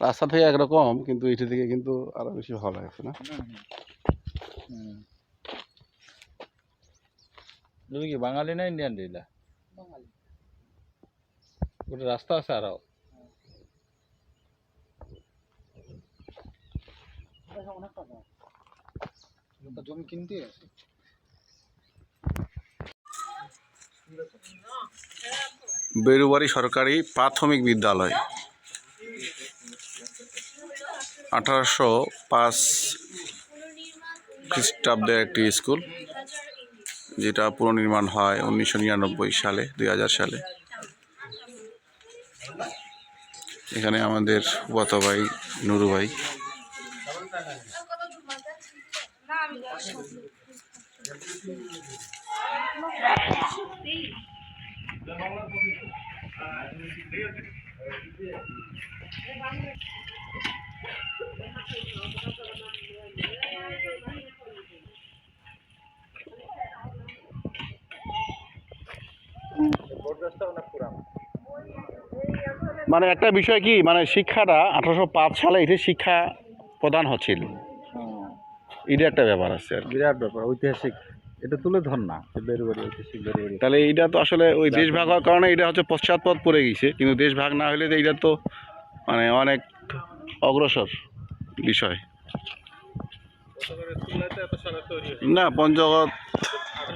রাস্তা থেকে একরকম কিন্তু এটি থেকে কিন্তু আরও বেশি ভালো লাগছে না। তুমি কি বাঙালি না ইন্ডিয়ান ডিলা ওটা রাস্তা আছে আরও। জমি কিনতে আছে। বেরুবাড়ি সরকারি প্রাথমিক বিদ্যালয়। আঠারোশো পাঁচ খ্রিস্টাব্দের একটি স্কুল, যেটা পুনর্নির্মাণ হয় উনিশশো নিরানব্বই সালে, দুই হাজার সালে। এখানে আমাদের ফুফাতো ভাই নুরু ভাই মানে একটা বিষয় কি মানে শিক্ষাটা আঠারোশো পাঁচ সালে এটি শিক্ষা প্রদান হচ্ছিল। এটা একটা ব্যাপার আছে আর বিরাট ব্যাপার ঐতিহাসিক। এটা তুলে ধর না বেরুবাড়ি ঐতিহাসিক বেরুবাড়ি তাহলে এইটা তো আসলে ওই দেশ ভাগ হওয়ার কারণে এটা হচ্ছে পশ্চাৎপদ পড়ে গেছে কিন্তু দেশ ভাগ না হলে তো এইটা তো মানে অনেক অগ্রসর বিষয়। না পঞ্চগত মানে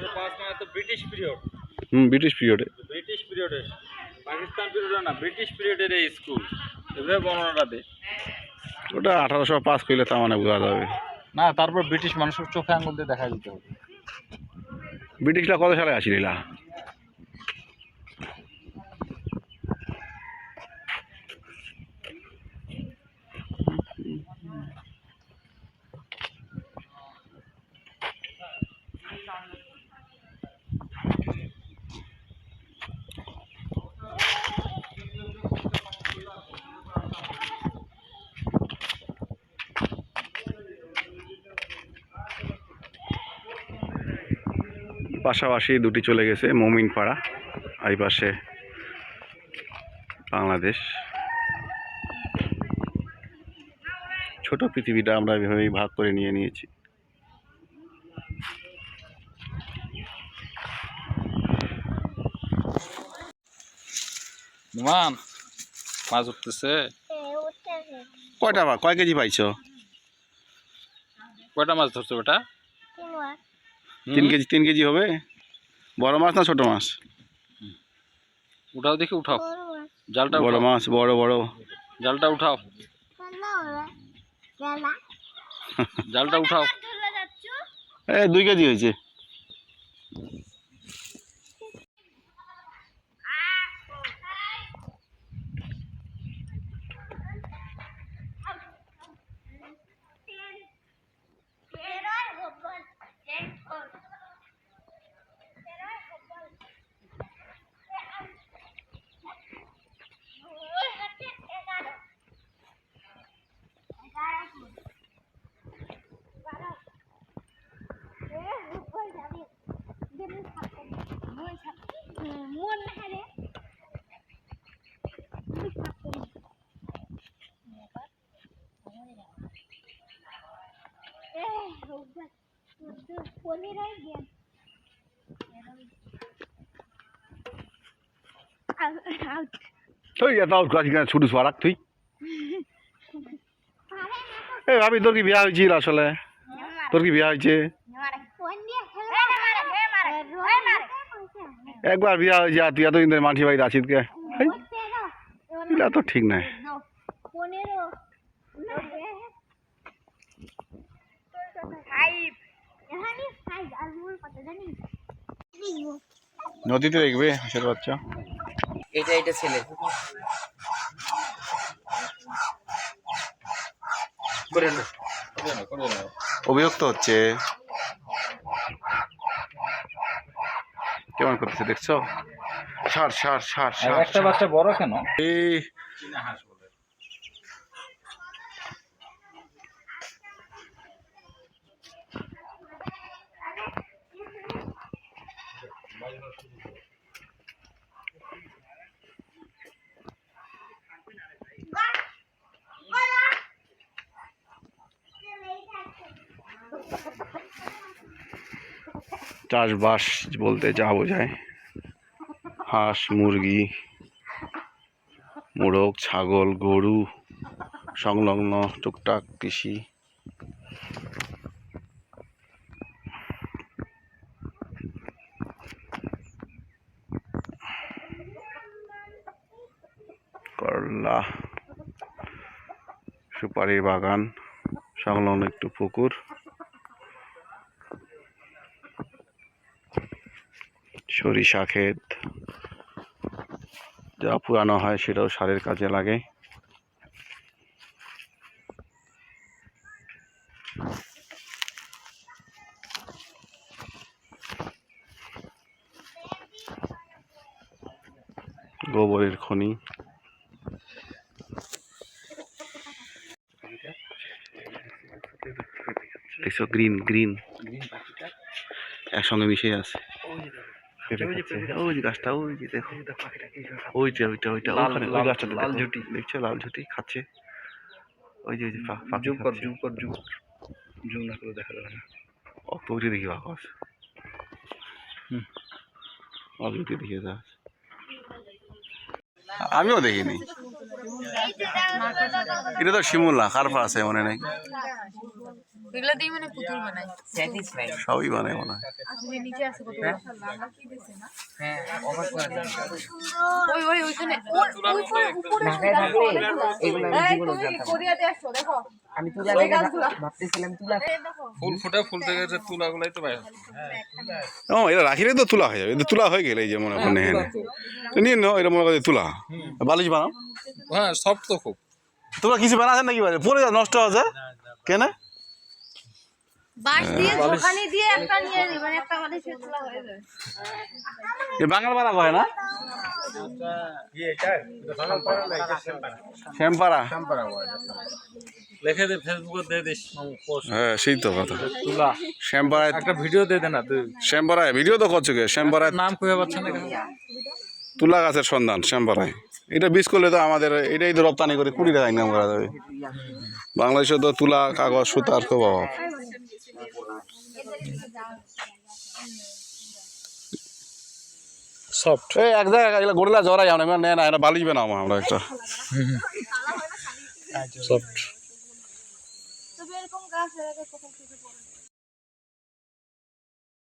হুম ব্রিটিশ পিরিয়ডে। ব্রিটিশ পিরিয়ডে। পাকিস্তান পিরিয়ডে না ব্রিটিশ পিরিয়ডের এই স্কুল। এভাবে বর্ণনাটা দে। ওটা আঠারোশো পাস করলে তার মানে বোঝা যাবে। না তারপর ব্রিটিশ মানুষের চোখে আঙুল দিয়ে দেখা দিতে হবে। ব্রিটিশরা কত সালে আসিলা পাশাপাশি দুটি চলে গেছে মমিনপাড়া পাড়া এই পাশে বাংলাদেশ। ছোট পৃথিবীটা আমরা এভাবেই ভাগ করে নিয়ে নিয়েছি। মাছ উঠতেছে। কয়টা বা কয় কেজি পাইছো? কয়টা মাছ ধরছো বেটা? তিন কেজি তিন কেজি হবে? বড় মাছ না ছোট মাছ? উঠাও দেখি উঠাও। জালটা বড় মাছ বড় বড়। জালটা উঠাও। জালটা উঠাও। এ দুই কেজি হয়েছে। আউট তুই এত ছুটু সোয়ারাক তুই? এ ভাবি তোর কি বিয়া হয়েছিল আসলে? তোর কি বিয়া হয়েছে? একবার বিয়া হয়েছে আর তুই এতদিন ধরে মানসি বাড়িতে আছিস কে? এটা তো ঠিক নাই নদীতে দেখবে হাঁসের বাচ্চা এটা এটা ছেলে। অভিযুক্ত হচ্ছে। কেমন করতেছে দেখছ? সার সার সার সার একটা বাচ্চা বড় কেন? এই Thank you. চাষবাস বলতে যা বোঝায়। হাঁস, মুরগি, মোরগ, ছাগল, গরু, সংলগ্ন টুকটাক কৃষি। করলা সুপারি বাগান, সংলগ্ন একটু পুকুর। সরিষা ক্ষেত। যা পুরানো হয় সেটাও সারের কাজে লাগে। গোবরের খনি। গ্রিন গ্রিন একসঙ্গে মিশে আছে। পেঁপে খাচ্ছে। ওই যে গাছটা ওই যে দেখো। ওই যে ওইটা ওইটা ওখানে ওই গাছটা লাল ঝুটি। দেখছ? লাল ঝুটি খাচ্ছে। ওই যে ওই যে পা- পাখি জুম কর খাচ্ছে। জুম কর জুম জুম না করে দেখা যাবে না। অত উঠে দেখি বাকস অত উঠে দেখি যা আমিও দেখিনি। এটা তো শিমুলা কারফা আছে মনে নেই এগুলো দিয়ে মানে পুতুল বানাই স্যাটিসফাইড সবই বানায় মনে হয়। আসলে নিচে আছে কত লালা কি দিছে না? হ্যাঁ করে ওই ওই ওইখানে ওই- ওই উপরে উপরে ঢাকায় এগুলো আমি এই, জীবনে তুমি জানতাম কোরিয়াতে আসছো দেখো। আমি তুলা দেখে ভাবতেছিলাম তুলা। ফুল ফুটে ফুল থেকে যে তুলাগুলাই তো বাইরে ও এটা রাখিলে তো তুলা হয়ে যাবে। তুলা হয়ে গেলে এই যে মনে হয় হ্যাঁ নিয়ে নাও এটা মনে করে তুলা। বালিশ বানাও। হ্যাঁ সব তো খুব। তোমরা কিছু বানাচ্ছেন নাকি পরে যা নষ্ট হয়ে যায় কেন? বাঁশ দিয়ে ঝোকানি দিয়ে একটা নিয়ে মানে একটা তোলা হয়ে যাবে। এ বাঙাল বাড়া কয় না? শ্যামপাড়া। লিখে দে ফেসবুকে দিয়ে দিস। হ্যাঁ সেই তো কথা। তুলা শ্যামপাড়ায় একটা ভিডিও দিয়ে দে না তুই। শ্যামপাড়ায় ভিডিও তো করছ কে? শ্যামপাড়ায় নাম খুঁজে পাচ্ছে না তুলা গাছের সন্ধান শ্যামপাড়ায়। এটা বিষ করলে তো আমাদের এটাই তো রপ্তানি করে কুড়ি টাকা ইনকাম করা যাবে। বাংলাদেশে তো তুলা কাগজ সুতার খুব অভাব। সফট এই এক জায়গায় এগুলো জরা যাও না নেয় না এটা বালিশ না আমরা একটা। সফট তবে এরকম গাছ এর আগে কখন থেকে